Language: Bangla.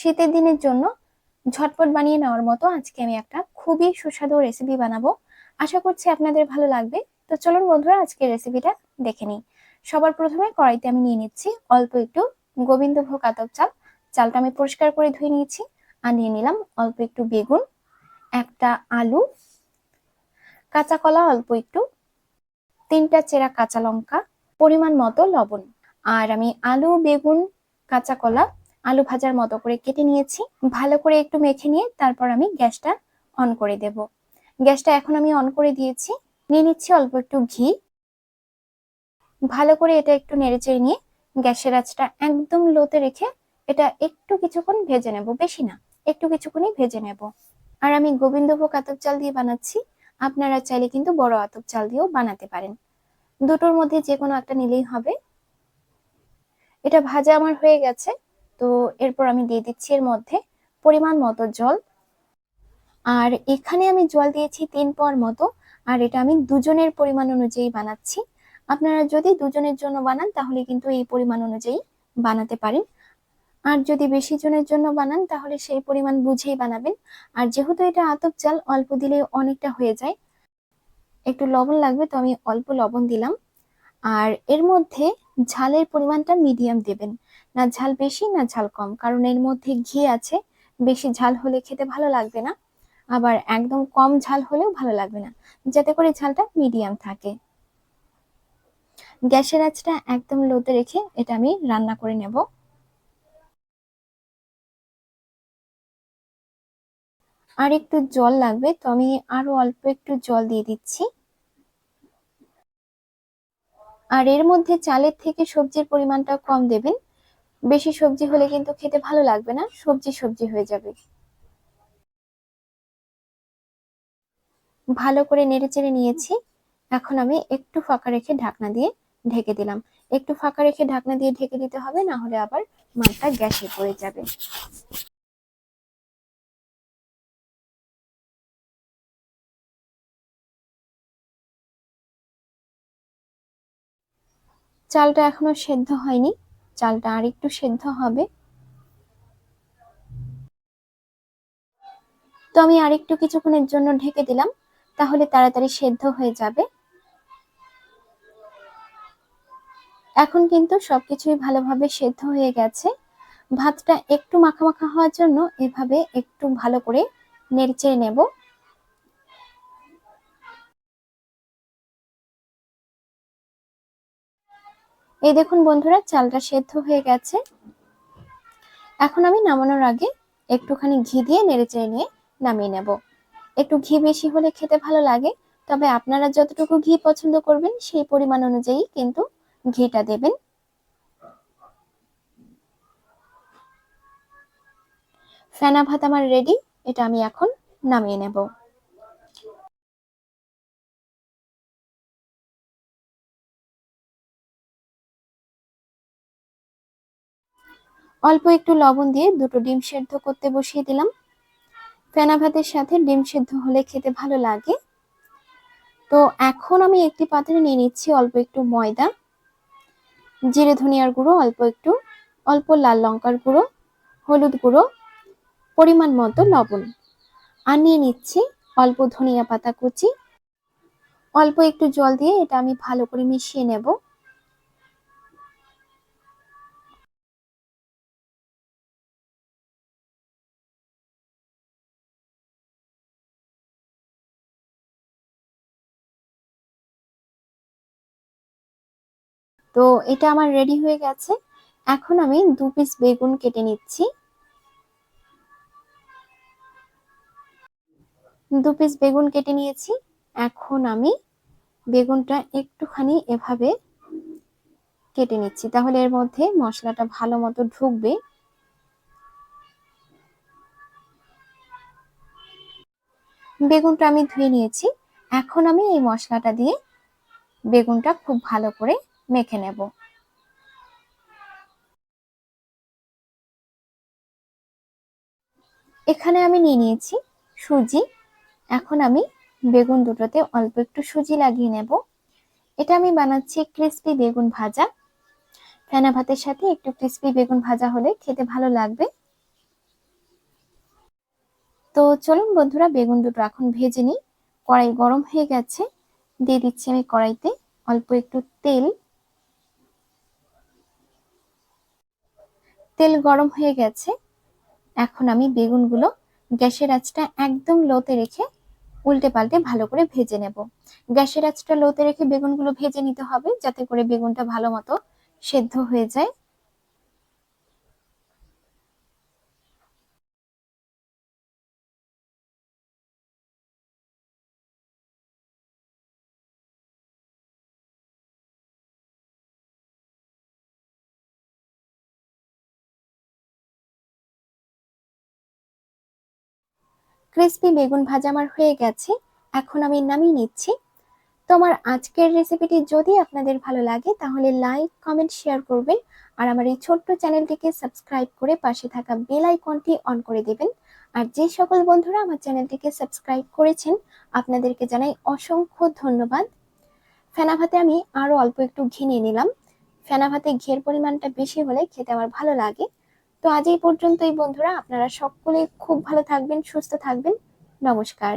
শীতের দিনের জন্য ঝটপট বানিয়ে নেওয়ার মতো আজকে আমি একটা খুবই সুস্বাদু রেসিপি বানাবো। আশা করছি আপনাদের ভালো লাগবে। তো চলুন বন্ধুরা আজকে রেসিপিটা দেখে নিই। সবার প্রথমে কড়াইতে আমি নিয়ে নিচ্ছি অল্প একটু গোবিন্দভোগ আতপ চাল। চালটা আমি পরিষ্কার করে ধুয়ে নিয়েছি আর নিয়ে নিলাম অল্প একটু বেগুন, একটা আলু, কাঁচা কলা অল্প একটু, তিনটা চেরা কাঁচা লঙ্কা, পরিমাণ মতো লবণ। আর আমি আলু, বেগুন, কাঁচা কলা আলু ভাজার মতো করে কেটে নিয়েছি। ভালো করে একটু মেখে নিয়ে তারপর আমি গ্যাসটা অন করে দেব। গ্যাসটা এখন আমি অন করে দিয়েছি। নিয়ে নিচ্ছি অল্প একটু ঘি। ভালো করে এটা একটু নেড়েচেড়ে নিয়ে গ্যাসের আঁচটা একদম লোতে রেখে এটা একটু কিছুক্ষণ ভেজে নেব, বেশি না, একটু কিছুক্ষণই ভেজে নেব। আর আমি গোবিন্দভোগ আতপ চাল দিয়ে বানাচ্ছি। আপনারা চাইলে কিন্তু বড় আতপ চাল দিয়েও বানাতে পারেন। দুটোর মধ্যে যে কোনো একটা নিলেই হবে। এটা ভাজা আমার হয়ে গেছে। তো এরপর আমি দিয়ে দিচ্ছি এর মধ্যে পরিমাণ মতো জল। আর এখানে আমি জল দিয়েছি তিন পর মতো, আর এটা আমি দুজনের পরিমাণ অনুযায়ী বানাচ্ছি। আপনারা যদি দুজনের জন্য বানান, তাহলে কিন্তু এই পরিমাণ অনুযায়ী বানাতে পারেন। আর যদি বেশি জনের জন্য বানান, তাহলে সেই পরিমাণ বুঝেই বানাবেন। আর যেহেতু এটা আতপ চাল, অল্প দিলে অনেকটা হয়ে যায়। একটু লবণ লাগবে, তো আমি অল্প লবণ দিলাম। আর এর মধ্যে ঝালের পরিমাণটা মিডিয়াম দেবেন। না ঝাল বেশি, না ঝাল কম, কারণ এর মধ্যে ঘি আছে। বেশি ঝাল হলে খেতে ভালো লাগবে না। আবার একদম কম ঝাল হলেও ভালো লাগবে না। যাতে করে ঝালটা মিডিয়াম থাকে। গ্যাসের আঁচটা একদম লোতে রেখে এটা আমি রান্না করে নেব। আর একটু জল লাগবে, তো আমি আরও অল্প একটু জল দিয়ে দিচ্ছি। আর এর মধ্যে চালের থেকে সবজির পরিমাণটা কম দেবেন। বেশি সবজি হলে কিন্তু খেতে ভালো লাগবে না, সবজি সবজি হয়ে যাবে। ভালো করে নেড়েচেড়ে নিয়েছি। এখন আমি একটু ফাঁকা রেখে ঢাকনা দিয়ে ঢেকে দিলাম। একটু ফাঁকা রেখে ঢাকনা দিয়ে ঢেকে দিতে হবে, না হলে আবার মালটা গ্যাসে পড়ে যাবে। চালটা এখনও সেদ্ধ হয়নি। চালটা আর একটু সেদ্ধ হবে। তো আমি আরেকটু কিছুক্ষণের জন্য ঢেকে দিলাম, তাহলে তাড়াতাড়ি সেদ্ধ হয়ে যাবে। এখন কিন্তু সবকিছুই ভালোভাবে সেদ্ধ হয়ে গেছে। ভাতটা একটু মাখা মাখা হওয়ার জন্য এভাবে একটু ভালো করে নেড়েচেড়ে নেব। এই দেখুন বন্ধুরা, চালটা সেদ্ধ হয়ে গেছে। এখন আমি নামানোর আগে একটুখানি ঘি দিয়ে নেড়েচেড়ে নিয়ে নামিয়ে নেব। একটু ঘি বেশি হলে খেতে ভালো লাগে, তবে আপনারা যতটুকু ঘি পছন্দ করবেন, সেই পরিমাণ অনুযায়ী কিন্তু ঘিটা দেবেন। ফেনা ভাত আমার রেডি এটা আমি এখন নামিয়ে নেব। অল্প একটু লবণ দিয়ে দুটো ডিম সেদ্ধ করতে বসিয়ে দিলাম। ফেনা ভাতের সাথে ডিম সেদ্ধ হলে খেতে ভালো লাগে। তো এখন আমি একটি পাত্রে নিয়ে নিচ্ছি অল্প একটু ময়দা, জিরে ধনিয়ার গুঁড়ো, অল্প একটু, অল্প লাল লঙ্কার গুঁড়ো, হলুদ গুঁড়ো, পরিমাণ মতো লবণ। আর নিয়ে নিচ্ছি অল্প ধনিয়া পাতা কুচি। অল্প একটু জল দিয়ে এটা আমি ভালো করে মিশিয়ে নেব। তো এটা আমার রেডি হয়ে গেছে। এখন আমি দু পিস বেগুন কেটে নিচ্ছি। দু পিস বেগুন কেটে নিয়েছি। এখন আমি বেগুনটা একটুখানি এভাবে কেটে নিচ্ছি। তাহলে এর মধ্যে মশলাটা ভালো মতো ঢুকবে। বেগুনটা আমি ধুয়ে নিয়েছি। এখন আমি এই মশলাটা দিয়ে বেগুনটা খুব ভালো করে মেখে নেব। এখানে আমি নিয়ে নিয়েছি সুজি। এখন আমি বেগুন দুটোতে অল্প একটু সুজি লাগিয়ে নেব। এটা আমি বানাচ্ছি ক্রিস্পি বেগুন ভাজা। ফেনা ভাতের সাথে একটু ক্রিস্পি বেগুন ভাজা হলে খেতে ভালো লাগবে। তো চলুন বন্ধুরা, বেগুন দুটো এখন ভেজে নিই। কড়াই গরম হয়ে গেছে। দিয়ে দিচ্ছি আমি কড়াইতে অল্প একটু তেল। তেল গরম হয়ে গেছে। এখন আমি বেগুনগুলো গ্যাসের আঁচটা একদম লোতে রেখে উল্টে পাল্টে ভালো করে ভেজে নেব। গ্যাসের আঁচটা লোতে রেখে বেগুনগুলো ভেজে নিতে হবে যাতে করে বেগুনটা ভালো মতো সেদ্ধ হয়ে যায়। ক্রিস্পি বেগুন ভাজা আমার হয়ে গেছে, এখন আমি নামিয়ে নিচ্ছি। তো আমার আজকের রেসিপিটি যদি আপনাদের ভালো লাগে, তাহলে লাইক কমেন্ট শেয়ার করবেন, আর আমার এই ছোট্ট চ্যানেলটিকে সাবস্ক্রাইব করে পাশে থাকা বেল আইকনটি অন করে দেবেন। আর যে সকল বন্ধুরা আমার চ্যানেলটিকে সাবস্ক্রাইব করেছেন, আপনাদেরকে জানাই অসংখ্য ধন্যবাদ। ফেনা ভাতে আমি আরও অল্প একটু ঘি নিয়ে নিলাম। ফেনা ভাতে ঘিয়ের পরিমাণটা বেশি হলে খেতে আমার ভালো লাগে। তো আজ এই পর্যন্তই বন্ধুরা। আপনারা সকলে খুব ভালো থাকবেন সুস্থ থাকবেন। নমস্কার।